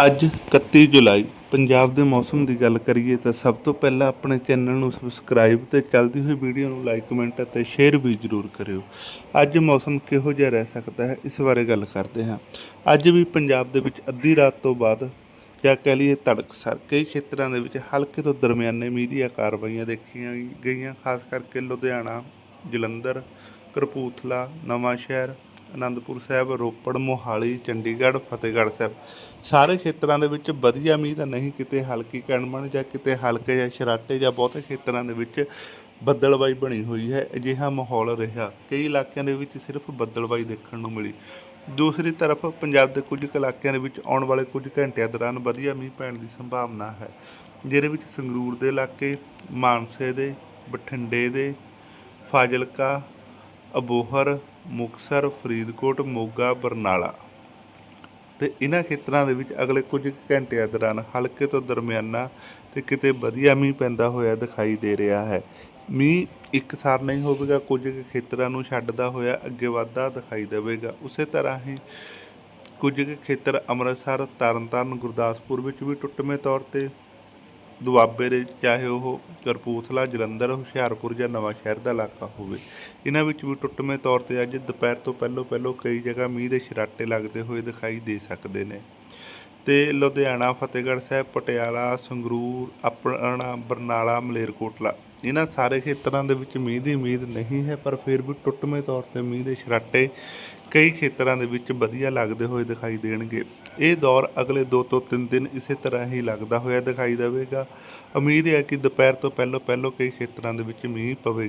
ਅੱਜ 31 ਜੁਲਾਈ, ਪੰਜਾਬ ਦੇ ਮੌਸਮ ਦੀ ਗੱਲ ਕਰੀਏ ਤਾਂ ਸਭ ਤੋਂ ਪਹਿਲਾਂ ਆਪਣੇ ਚੈਨਲ ਨੂੰ ਸਬਸਕ੍ਰਾਈਬ ਤੇ ਚੱਲਦੀ ਹੋਈ ਵੀਡੀਓ ਨੂੰ ਲਾਈਕ ਕਮੈਂਟ ਅਤੇ ਸ਼ੇਅਰ ਵੀ ਜ਼ਰੂਰ ਕਰਿਓ। ਅੱਜ ਮੌਸਮ ਕਿਹੋ ਜਿਹਾ ਰਹਿ ਸਕਦਾ ਹੈ, ਇਸ ਬਾਰੇ ਗੱਲ ਕਰਦੇ ਹਾਂ। ਅੱਜ ਵੀ ਪੰਜਾਬ ਦੇ ਵਿੱਚ ਅੱਧੀ ਰਾਤ ਤੋਂ ਬਾਅਦ ਜਾਂ ਕਹਿ ਲਈਏ ਤੜਕਸਰ ਕਈ ਖੇਤਰਾਂ ਦੇ ਵਿੱਚ ਹਲਕੇ ਤੋਂ ਦਰਮਿਆਨੇ ਮੀਂਹ ਦੀਆਂ ਕਾਰਵਾਈਆਂ ਦੇਖੀਆਂ ਗਈਆਂ, ਖਾਸ ਕਰਕੇ ਲੁਧਿਆਣਾ, ਜਲੰਧਰ, ਕਪੂਰਥਲਾ ਨਵਾਂ ਸ਼ਹਿਰ ਅਨੰਦਪੁਰ ਸਾਹਿਬ, ਰੋਪੜ, ਮੋਹਾਲੀ, ਚੰਡੀਗੜ੍ਹ, ਫਤਿਹਗੜ੍ਹ ਸਾਹਿਬ। ਸਾਰੇ ਖੇਤਰਾਂ ਦੇ ਵਿੱਚ ਵਧੀਆ ਮੀਂਹ ਤਾਂ ਨਹੀਂ ਕਿਤੇ ਹਲਕੀ ਕਣਮਣ ਜਾਂ ਕਿਤੇ ਹਲਕੇ ਜਾਂ ਸ਼ਰਾਟੇ ਜਾਂ ਬਹੁਤੇ ਖੇਤਰਾਂ ਦੇ ਵਿੱਚ ਬੱਦਲਬਾਈ ਬਣੀ ਹੋਈ ਹੈ, ਅਜਿਹਾ ਮਾਹੌਲ ਰਿਹਾ। ਕਈ ਇਲਾਕਿਆਂ ਦੇ ਵਿੱਚ ਸਿਰਫ ਬੱਦਲਬਾਈ ਦੇਖਣ ਨੂੰ ਮਿਲੀ। ਦੂਸਰੀ ਤਰਫ ਪੰਜਾਬ ਦੇ ਕੁਝ ਕੁ ਇਲਾਕਿਆਂ ਦੇ ਵਿੱਚ ਆਉਣ ਵਾਲੇ ਕੁਝ ਘੰਟਿਆਂ ਦੌਰਾਨ ਵਧੀਆ ਮੀਂਹ ਪੈਣ ਦੀ ਸੰਭਾਵਨਾ ਹੈ, ਜਿਹਦੇ ਵਿੱਚ ਸੰਗਰੂਰ ਦੇ ਇਲਾਕੇ, ਮਾਨਸੇ ਦੇ, ਬਠਿੰਡੇ ਦੇ, ਫਾਜ਼ਿਲਕਾ, ਅਬੋਹਰ ਮੁਕਤਸਰ, ਫਰੀਦਕੋਟ, ਮੋਗਾ, ਬਰਨਾਲਾ। ਤੇ ਇਹਨਾਂ ਖੇਤਰਾਂ ਦੇ ਵਿੱਚ ਅਗਲੇ ਕੁਝ ਕੁ ਘੰਟਿਆਂ ਦੌਰਾਨ ਹਲਕੇ ਤੋਂ ਦਰਮਿਆਨਾ ਤੇ ਕਿਤੇ ਵਧੀਆ ਮੀਂਹ ਪੈਂਦਾ ਹੋਇਆ ਦਿਖਾਈ ਦੇ ਰਿਹਾ ਹੈ। ਮੀਂਹ ਇੱਕਸਾਰ ਨਹੀਂ ਹੋਵੇਗਾ, ਕੁਝ ਕੁ ਖੇਤਰਾਂ ਨੂੰ ਛੱਡਦਾ ਹੋਇਆ ਅੱਗੇ ਵਧਦਾ ਦਿਖਾਈ ਦੇਵੇਗਾ। ਉਸੇ ਤਰ੍ਹਾਂ ਹੀ ਕੁਝ ਕੁ ਖੇਤਰ ਅੰਮ੍ਰਿਤਸਰ, ਤਰਨਤਾਰਨ, ਗੁਰਦਾਸਪੁਰ ਵਿੱਚ ਵੀ ਟੁੱਟਵੇਂ ਤੌਰ ਤੇ ਦੁਆਬੇ ਦੇ ਚਾਹੇ ਉਹ ਕਰਪੂਥਲਾ ਜਲੰਧਰ, ਹੁਸ਼ਿਆਰਪੁਰ ਜਾਂ ਨਵਾਂ ਸ਼ਹਿਰ ਦਾ ਇਲਾਕਾ ਹੋਵੇ। ਇਹਨਾਂ ਵਿੱਚ ਵੀ ਟੁੱਟਵੇਂ ਤੌਰ ਤੇ ਅੱਜ ਦੁਪਹਿਰ ਤੋਂ ਪਹਿਲਾਂ ਪਹਿਲਾਂ ਕਈ ਜਗ੍ਹਾ ਮੀਂਹ ਦੇ ਛਰਾਟੇ ਲੱਗਦੇ ਹੋਏ ਦਿਖਾਈ ਦੇ ਸਕਦੇ ਨੇ। ਤੇ ਲੁਧਿਆਣਾ, ਫਤਿਹਗੜ੍ਹ ਸਾਹਿਬ, ਪਟਿਆਲਾ, ਸੰਗਰੂਰ, ਆਪਣਾ ਬਰਨਾਲਾ, ਮਲੇਰਕੋਟਲਾ। ਇਹਨਾਂ ਸਾਰੇ ਖੇਤਰਾਂ ਦੇ ਵਿੱਚ ਮੀਂਹ ਦੀ ਉਮੀਦ ਨਹੀਂ ਹੈ, ਪਰ ਫਿਰ ਵੀ ਟੁੱਟਵੇਂ ਤੌਰ ਤੇ ਮੀਂਹ ਦੇ ਛਰਾਟੇ ਕਈ ਖੇਤਰਾਂ ਦੇ ਵਿੱਚ ਵਧੀਆ ਲੱਗਦੇ ਹੋਏ ਦਿਖਾਈ ਦੇਣਗੇ। ਇਹ ਦੌਰ ਅਗਲੇ 2 ਤੋਂ 3 ਦਿਨ ਇਸੇ ਤਰ੍ਹਾਂ ਹੀ ਲੱਗਦਾ ਹੋਇਆ ਦਿਖਾਈ ਦੇਵੇਗਾ। ਉਮੀਦ ਹੈ ਕਿ ਦੁਪਹਿਰ ਤੋਂ ਪਹਿਲਾਂ ਪਹਿਲਾਂ ਕਈ ਖੇਤਰਾਂ ਦੇ ਵਿੱਚ ਮੀਂਹ ਪਵੇ